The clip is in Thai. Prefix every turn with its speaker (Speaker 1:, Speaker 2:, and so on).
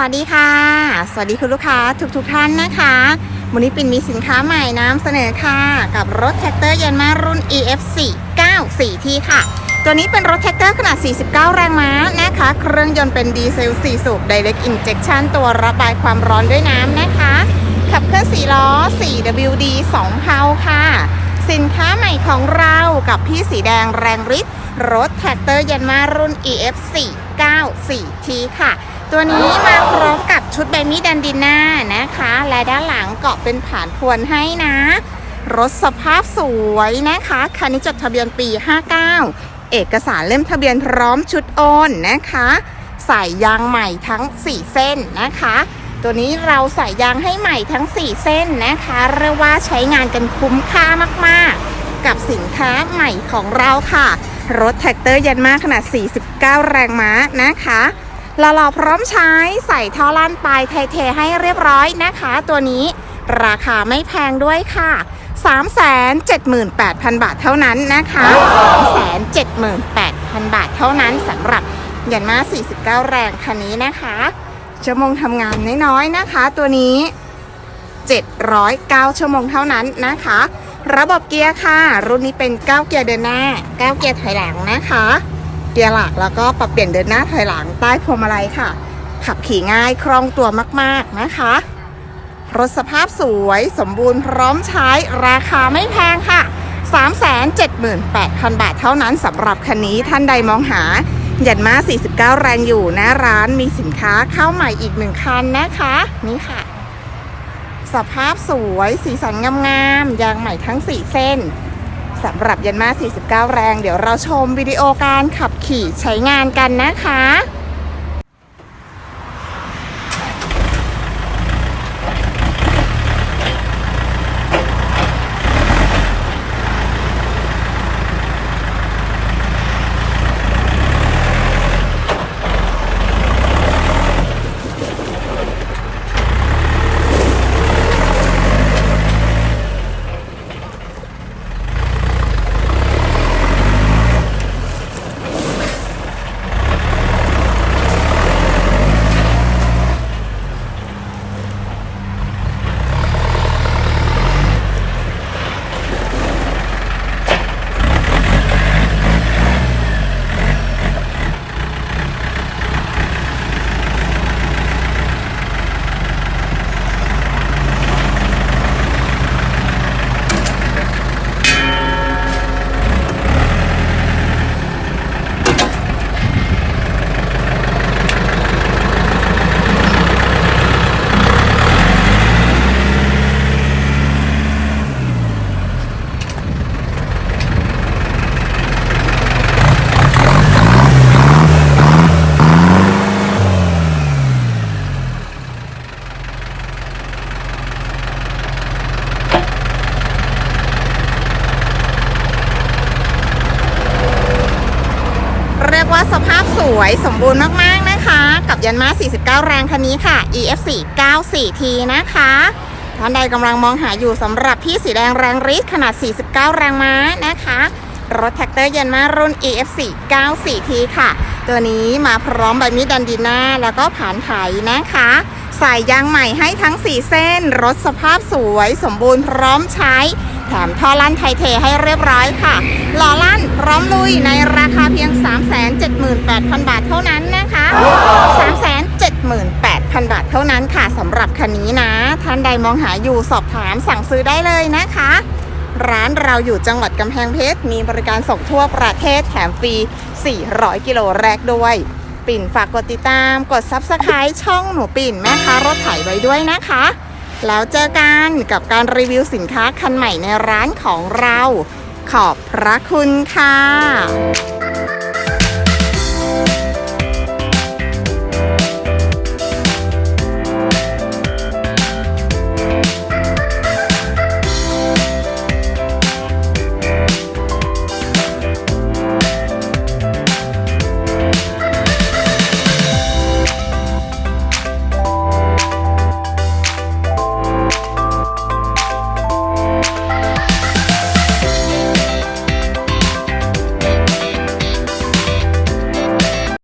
Speaker 1: วัสดีค่ะ สวัสดีคุณลูกค้าทุกๆทท่านนะคะวันนี้ปิ่นมีสินค้าใหม่น้ำเสนอค่ะ กับรถแท็กเตอร์ยันมารุ่น EF4 94T ค่ะ ตัวนี้เป็นรถแท็กเตอร์ขนาด 49 แรงม้านะคะ เครื่องยนต์เป็นดีเซล 4 สูบ Direct Injection ตัวระบายความร้อนด้วยน้ำนะคะ ขับเคลื่อน4ล้อ 4WD 2เพาค่ะ สินค้าใหม่ของเรากับพี่สีแดงแรงฤทธิ์รถแท็กเตอร์ยันมารุ่น EF4 94T ค่ะ ตัวนี้มาพร้อมกับชุดใบมีดดันดิน่านะคะ และด้านหลังเกาะเป็นผ่านพวนให้นะ รถสภาพสวยนะคะ คันนี้จดทะเบียนปี 59 เอกสารเล่มทะเบียนพร้อมชุดโอนนะคะ ใส่ยางใหม่ทั้ง 4 เส้นนะคะ ตัวนี้เราใส่ยางให้ใหม่ทั้ง 4 เส้นนะคะ เรียกว่าใช้งานกันคุ้มค่ามากๆ กับสินค้าใหม่ของเราค่ะ รถแท็กเตอร์ยันมาขนาด 49 แรงม้านะคะ หล่อๆพร้อมใช้ใส่ท่อลั่นปลายไทเทให้เรียบร้อยนะคะ ตัวนี้ราคาไม่แพงด้วยค่ะ 378,000 บาทเท่านั้นนะคะ 378,000 บาทเท่านั้นสำหรับยันมา 49 แรงคันนี้นะคะชั่วโมงทำงานน้อยๆนะคะ ตัวนี้ 709 ชั่วโมงเท่านั้นนะคะ ระบบเกียร์ค่ะ รุ่นนี้เป็น 9 เกียร์เดินหน้า 9 เกียร์ถอยหลังนะคะ เกียร์หลักแล้วก็ปรับเปลี่ยนเดินหน้าถอยหลังใต้พวงมาลัยค่ะ ขับขี่ง่ายคล่องตัวมากๆนะคะ รถสภาพสวยสมบูรณ์พร้อมใช้ราคาไม่แพงค่ะ 378,000 บาทเท่านั้นสำหรับคันนี้ท่านใดมองหายันมา 49 แรงอยู่หน้าร้านมีสินค้าเข้าใหม่อีกหนึ่งคันนะคะ นี่ค่ะ สภาพสวยสีสันงามๆยางใหม่ทั้ง 4 เส้น สำหรับยันมา49 แรง เดี๋ยวเราชมวิดีโอการขับขี่ใช้งานกันนะคะ เรียก ว่าสวยสมบูรณ์มากๆนะคะ กับยันมา 49 แรงคันนี้ค่ะ EF4 94T นะคะท่านใดกำลังมองหาอยู่สำหรับพี่สีแดงแรงริสขนาด 49 แรงม้านะคะ รถแท็กเตอร์ยันมารุ่น EF4 94T ค่ะ ตัวนี้มาพร้อมใบมีดดันดีน่าแล้วก็ผ่านไถนะคะใส่ยางใหม่ให้ทั้ง 4 เส้น รถสภาพสวยสมบูรณ์พร้อมใช้ ถมท่อลั่นไทเทให้เรียบร้อยค่ะหล่อลั่นพร้อมลุยในราคาเพียง 378,000 บาทเท่านั้นนะคะ 378,000 บาทเท่านั้นค่ะสำหรับคันนี้นะ ท่านใดมองหาอยู่สอบถามสั่งซื้อได้เลยนะคะ ร้านเราอยู่จังหวัดกำแพงเพชร มีบริการส่งทั่วประเทศแถมฟรี 400 กิโลแรกด้วยปิ่นฝากกดติดตามกด Subscribe ช่องหนูปิ่นแม่ค้ารถไถไว้ด้วยนะคะ แล้วเจอกันกับการรีวิวสินค้าคันใหม่ในร้านของเรา ขอบพระคุณค่ะ